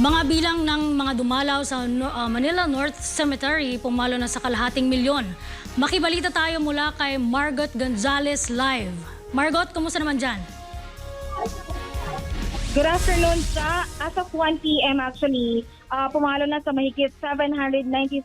Mga bilang ng mga dumalaw sa ah, Manila North Cemetery pumalo na sa kalahating milyon. Makibalita tayo mula kay Margot Gonzalez live. Margot, kumusta naman dyan? Good afternoon sa as of 1 p.m. actually, ah, pumalo na sa mahigit 790,000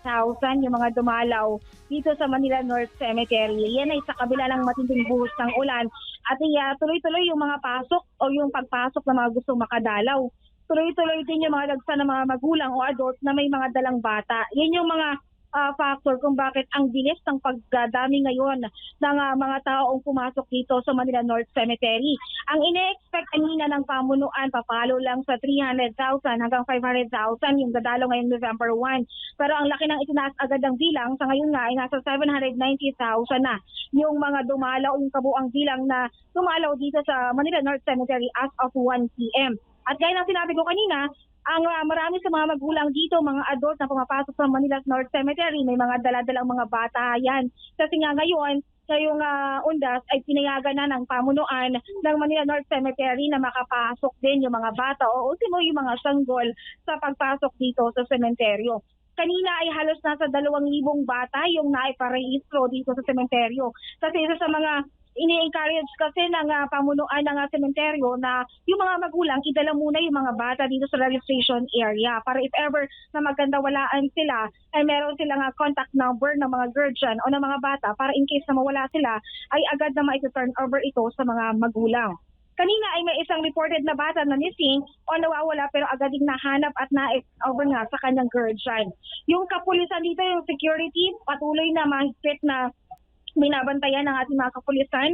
yung mga dumalaw dito sa Manila North Cemetery. Yan ay sa kabila ng matinding buhos ng ulan at iya, tuloy-tuloy yung mga pasok o yung pagpasok ng mga gustong makadalaw. Tuloy-tuloy din yung mga dagsa ng mga magulang o adult na may mga dalang bata. Yan yung mga ah, factor kung bakit ang bilis ng pagdami ngayon ng ah, mga taong pumasok dito sa Manila North Cemetery. Ang ine-expect kanina ng pamunuan, papalo lang sa 300,000 hanggang 500,000 yung dadalo ngayong November 1. Pero ang laki ng itinaas agad ng bilang, sa ngayon nga ay nasa 790,000 na yung mga dumalaw, yung kabuang bilang na dumalaw dito sa Manila North Cemetery as of 1 p.m. At gaya ng sinabi ko kanina, ang ah, marami sa mga magulang dito, mga adult na pumapasok sa Manila North Cemetery, may mga daladalang mga bata yan. Kasi nga ngayon, ngayong ah, undas ay pinayagan na ng pamunuan ng Manila North Cemetery na makapasok din yung mga bata o ultimo yung mga sanggol sa pagpasok dito sa sementeryo. Kanina ay halos nasa dalawang libong bata yung naiparehistro dito sa sementeryo. Kasi isa sa mga ini-encourage kasi ng ah, pamunuan ng ah, sementeryo na yung mga magulang idala muna yung mga bata dito sa registration area para if ever na maganda walaan sila ay meron silang ah, contact number ng mga guardian o ng mga bata para in case na mawala sila ay agad na ma-turn over ito sa mga magulang. Kanina ay may isang reported na bata na missing o nawawala pero agad ding nahanap at na-over nga sa kanyang guardian. Yung kapulisan dito, yung security, patuloy na mahigpit na binabantayan ng ating mga kapulisan.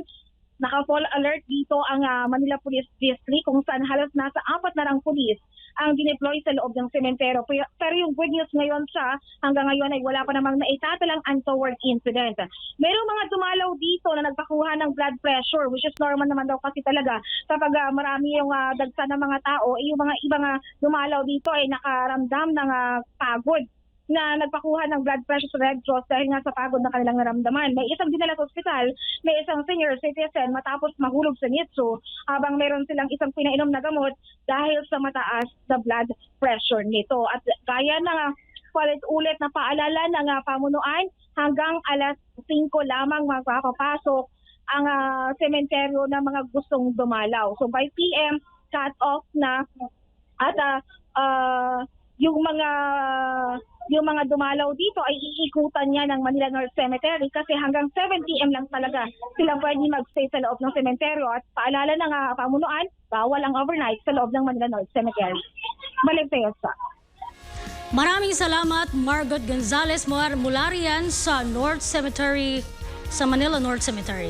Naka-full alert dito ang ah, Manila Police District kung saan halos nasa apat na rang pulis ang dineploy sa loob ng sementero. Pero, yung good news ngayon sa hanggang ngayon ay wala pa namang naitatalang untoward incident. Merong mga dumalaw dito na nagpakuha ng blood pressure which is normal naman daw kasi talaga kapag ah, marami yung ah, dagsa ng mga tao, eh, yung mga ibang ah, dumalaw dito ay nakaramdam ng ah, pagod na nagpakuha ng blood pressure sa Red Cross dahil nga sa pagod na kanilang naramdaman. May isang dinala sa ospital, may isang senior citizen matapos mahulog sa nitso habang meron silang isang pinainom na gamot dahil sa mataas na blood pressure nito. At gaya na nga ulit na paalala ng ah, pamunuan hanggang alas 5 lamang magpapapasok ang ah, sementeryo ng mga gustong dumalaw. So by PM, cut off na at ah, ah, yung mga yung mga dumalaw dito ay iikutan niya ng Manila North Cemetery kasi hanggang 7 p.m. lang talaga sila pwede magstay sa loob ng sementeryo at paalala ng ah, pamunuan, bawal ang overnight sa loob ng Manila North Cemetery. Balik tayo sa. Maraming salamat Margot Gonzalez mula riyan sa North Cemetery sa Manila North Cemetery.